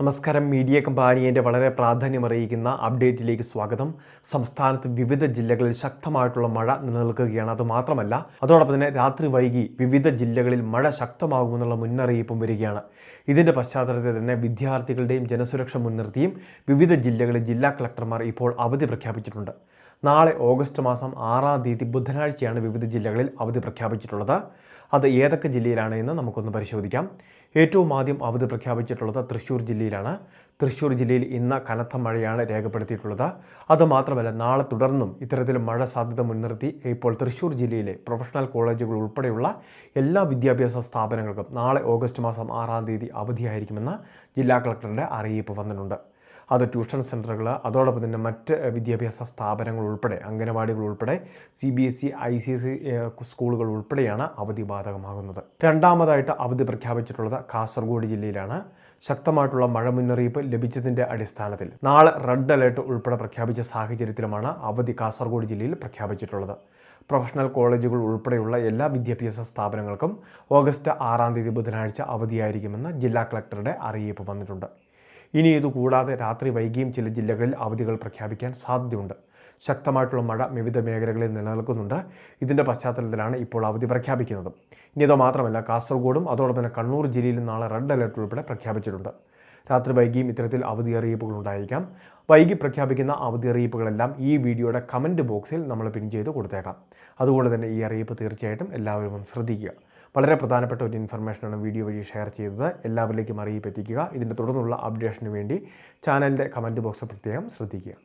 നമസ്കാരം. മീഡിയ കമ്പാനിയന്റെ വളരെ പ്രാധാന്യമറിയിക്കുന്ന അപ്ഡേറ്റിലേക്ക് സ്വാഗതം. സംസ്ഥാനത്ത് വിവിധ ജില്ലകളിൽ ശക്തമായിട്ടുള്ള മഴ നിലനിൽക്കുകയാണ്. അതുമാത്രമല്ല അതോടൊപ്പം തന്നെ രാത്രി വൈകി വിവിധ ജില്ലകളിൽ മഴ ശക്തമാകുമെന്നുള്ള മുന്നറിയിപ്പും വരികയാണ്. ഇതിന്റെ പശ്ചാത്തലത്തിൽ തന്നെ വിദ്യാർത്ഥികളുടെയും ജനസുരക്ഷ മുൻനിർത്തിയും വിവിധ ജില്ലകളിൽ ജില്ലാ കളക്ടർമാർ ഇപ്പോൾ അവധി പ്രഖ്യാപിച്ചിട്ടുണ്ട്. നാളെ ഓഗസ്റ്റ് മാസം ആറാം തീയതി ബുധനാഴ്ചയാണ് വിവിധ ജില്ലകളിൽ അവധി പ്രഖ്യാപിച്ചിട്ടുള്ളത്. അത് ഏതൊക്കെ ജില്ലയിലാണ് എന്ന് നമുക്കൊന്ന് പരിശോധിക്കാം. ഏറ്റവും ആദ്യം അവധി പ്രഖ്യാപിച്ചിട്ടുള്ളത് തൃശ്ശൂർ ജില്ലയിലാണ്. തൃശ്ശൂർ ജില്ലയിൽ ഇന്ന് കനത്ത മഴയാണ് രേഖപ്പെടുത്തിയിട്ടുള്ളത്. അതുമാത്രമല്ല നാളെ തുടർന്നും ഇത്തരത്തിൽ മഴ സാധ്യത മുൻനിർത്തി ഇപ്പോൾ തൃശ്ശൂർ ജില്ലയിലെ പ്രൊഫഷണൽ കോളേജുകൾ ഉൾപ്പെടെയുള്ള എല്ലാ വിദ്യാഭ്യാസ സ്ഥാപനങ്ങൾക്കും നാളെ ഓഗസ്റ്റ് മാസം ആറാം തീയതി അവധിയായിരിക്കുമെന്ന് ജില്ലാ കളക്ടറുടെ അറിയിപ്പ് വന്നിട്ടുണ്ട്. അത് ട്യൂഷൻ സെന്ററുകൾ അതോടൊപ്പം തന്നെ മറ്റ് വിദ്യാഭ്യാസ സ്ഥാപനങ്ങൾ ഉൾപ്പെടെ അംഗനവാടികൾ ഉൾപ്പെടെ C B S E I C S E സ്കൂളുകൾ ഉൾപ്പെടെയാണ് അവധി ബാധകമാകുന്നത് രണ്ടാമതായിട്ട് അവധി പ്രഖ്യാപിച്ചിട്ടുള്ളത് കാസർഗോഡ് ജില്ലയിലാണ്. ശക്തമായിട്ടുള്ള മഴ മുന്നറിയിപ്പ് ലഭിച്ചതിന്റെ അടിസ്ഥാനത്തിൽ നാളെ റെഡ് അലേർട്ട് ഉൾപ്പെടെ പ്രഖ്യാപിച്ച സാഹചര്യത്തിലുമാണ് അവധി കാസർഗോഡ് ജില്ലയിൽ പ്രഖ്യാപിച്ചിട്ടുള്ളത്. പ്രൊഫഷണൽ കോളേജുകൾ ഉൾപ്പെടെയുള്ള എല്ലാ വിദ്യാഭ്യാസ സ്ഥാപനങ്ങൾക്കും ഓഗസ്റ്റ് ആറാം തീയതി ബുധനാഴ്ച അവധിയായിരിക്കുമെന്ന് ജില്ലാ കളക്ടറുടെ അറിയിപ്പ് വന്നിട്ടുണ്ട്. ഇനി ഇതുകൂടാതെ രാത്രി വൈകിയും ചില ജില്ലകളിൽ അവധികൾ പ്രഖ്യാപിക്കാൻ സാധ്യതയുണ്ട്. ശക്തമായിട്ടുള്ള മഴ വിവിധ മേഖലകളിൽ നിലനിൽക്കുന്നുണ്ട്. ഇതിന്റെ പശ്ചാത്തലത്തിലാണ് ഇപ്പോൾ അവധി പ്രഖ്യാപിക്കുന്നത്. ഇനി ഇത് മാത്രമല്ല കാസർഗോഡും അതോടൊപ്പം തന്നെ കണ്ണൂർ ജില്ലയിലും നാളെ റെഡ് അലർട്ട് ഉൾപ്പെടെ പ്രഖ്യാപിച്ചിട്ടുണ്ട്. രാത്രി വൈകിയും ഇത്തരത്തിൽ അവധി അറിയിപ്പുകൾ ഉണ്ടായിരിക്കാം. വൈകി പ്രഖ്യാപിക്കുന്ന അവധി അറിയിപ്പുകളെല്ലാം ഈ വീഡിയോയുടെ കമന്റ് ബോക്സിൽ നമ്മൾ പിൻ ചെയ്ത് കൊടുത്തേക്കാം. അതുകൊണ്ട് തന്നെ ഈ അറിയിപ്പ് തീർച്ചയായിട്ടും എല്ലാവരും ഒന്ന് ശ്രദ്ധിക്കുക. വളരെ പ്രധാനപ്പെട്ട ഒരു ഇൻഫർമേഷനാണ് വീഡിയോ വഴി ഷെയർ ചെയ്തത്. എല്ലാവരിലേക്കും അറിയിപ്പ് എത്തിക്കുക. ഇതിന്റെ തുടർന്നുള്ള അപ്ഡേഷന് വേണ്ടി ചാനലിന്റെ കമന്റ് ബോക്സ് പ്രത്യേകം ശ്രദ്ധിക്കുക.